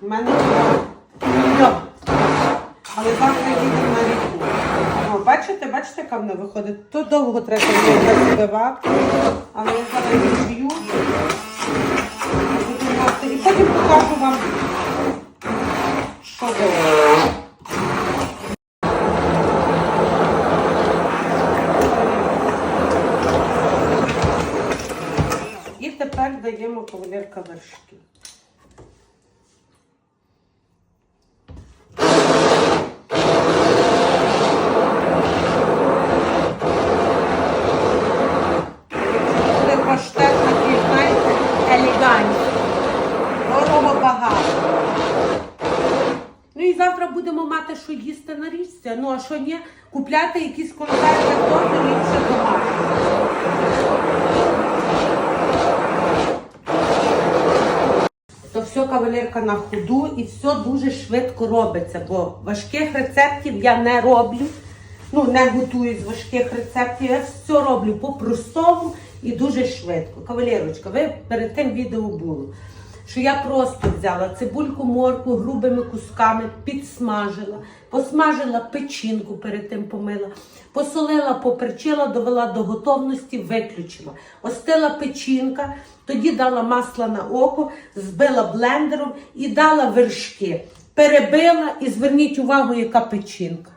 в мене Йо. Але завтра їдемо на ріку. О, бачите, бачите, яка вона виходить? То довго треба її збивати, але я зараз її. І потім покажу вам, що було. І тепер даємо кавалерка вершки. Буде паштет такий, знаєте, елегантний. Дорого багато. Ну і завтра будемо мати, що їсти на річці. Ну а що ні, купляти якісь консерви торти ліпше домашні. То все кавалерка на ходу і все дуже швидко робиться, бо важких рецептів я не роблю. Ну, не готую з важких рецептів. Я все роблю по-простому і дуже швидко. Кавалерочка, ви перед тим відео було, що я просто взяла цибульку, морку грубими кусками, підсмажила, посмажила печінку, перед тим помила, посолила, поперчила, довела до готовності, виключила. Остила печінка, тоді дала масло на око, збила блендером і дала вершки. Перебила і зверніть увагу, яка печінка.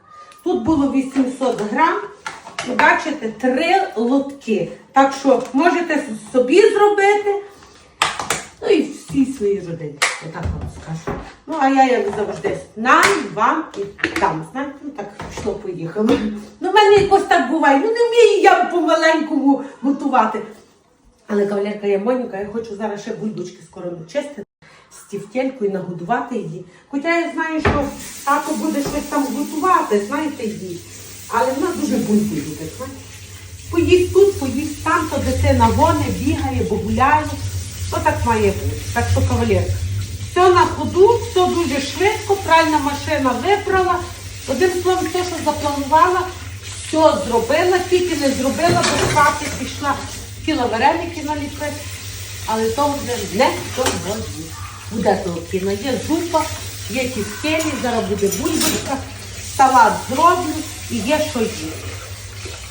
Тут було 800 грам. Бачите, три лотки. Так що можете собі зробити. Ну і всі свої родини. Отак вам скажу. Ну, а я, як завжди, нам, вам і там. Знаєте, ну так пішло, поїхало. Ну, в мене якось так буває. Ну, не вмію я по-маленькому готувати. Але кавалерка є Моніка, я хочу зараз ще бульбочки скоро начистити з тівтєлькою нагодувати її. Хоча я знаю, що тато буде щось там готувати, знаєте, їй. Але вона дуже бульбу любить. Поїсть тут, поїсть там, то дитина гоне, бігає, бо гуляє. То так має бути. Так що кавалерка. Все на ходу, все дуже швидко, пральна машина випрала. Одним словом, все, що запланувала, все зробила, тільки не зробила, бо хати пішла, хотіла вареники наліпити. Але то вже не сьогодні. Буде того кіно. Є зупа, є тіскелі, зараз буде бульбочка, салат зроблю і є що їсти.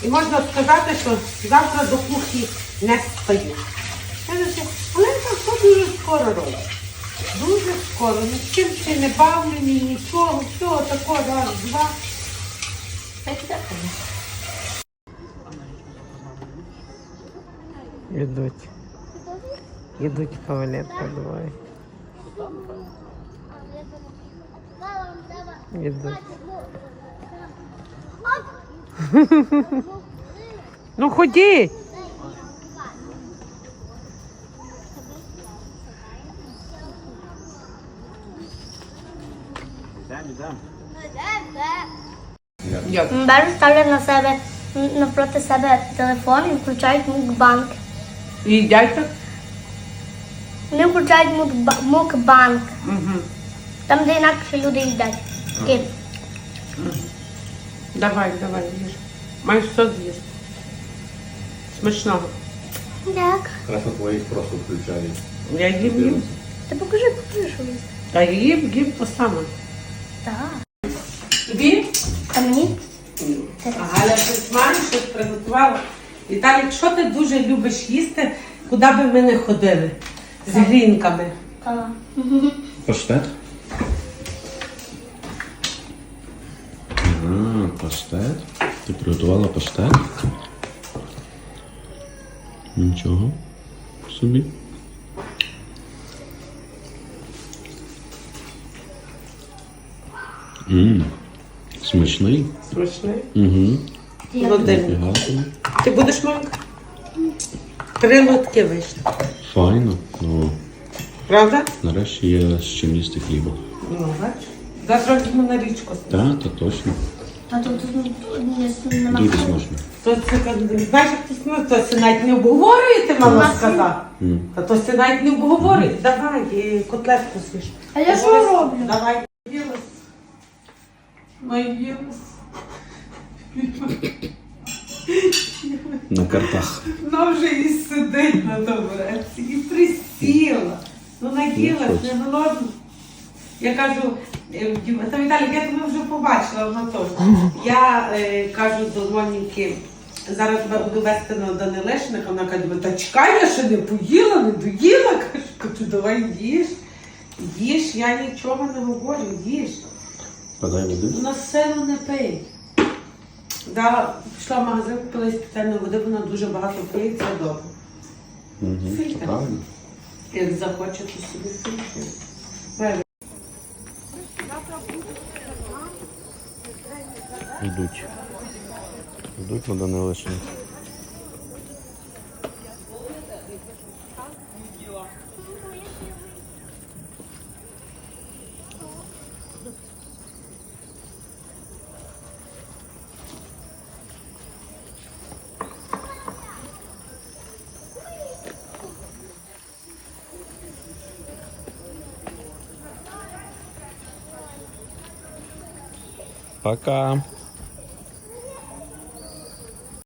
І можна сказати, що завтра до кухні не стою. дуже скоро робить. Дуже скоро. Ні з чим ще не бавлю, ні нічого, всього такого раз, два. Так і так. Ідуть. Ідуть кавалерка, давай. Ідуть. Ну ходіть. Беру, ставлять на себе навпроти себе телефон і включають мукбанк. І їдять так? Вони включають мукбанк, Угу. там, де інакше люди їдять. Такі. Давай, давай, їж. Маєш все з'їсти. Смачного. Як? Хорошо, твоїх просто включають. Я їм їм. Ти покажи, покажи, що їсти. Та їм їм то саме. Так. Тобі? А мені? А Галя щось має, щось приготувала. Віталік, що ти дуже любиш їсти, куди би ми не ходили? З грінками. Так. Паштет? А, паштет. Ти приготувала паштет? Нічого собі. Ммм, смачний. Смачний. Угу. Ти будеш мамка? Три лотки вийшли. Файно. Ну, Правда? нарешті є з чим їсти хліба. Ну, бач. Завтра візьму на річку. Так, та точно. А тут нема. Дуже смачно. То це, знаєш, як ти ну, то це навіть не обговорюєте, мама сказала. М. Та то це навіть не обговорює. Давай, і котлетку свіж. А я що роблю? Давай. Наїлась. На картах. Вона вже і сидить на табуреці, і присіла. Ну наїлась, не голодна. Я кажу, е, та Віталік, я тебе вже побачила, вона теж. Я е, кажу до Моніки, зараз тебе буду вести на Данилишника, вона каже, та чекай, я ще не поїла, не доїла. Кажу, кажу, давай їж. Їж, я нічого не говорю, їж. Подай води. Вона силу не пий. Да, пішла в магазин, купила спеціальну води, вона дуже багато пиє, це добре. Угу. Фільтр. Правильно. Як захоче, то собі фільтр. Йдуть. Йдуть на Данилишин. Пока.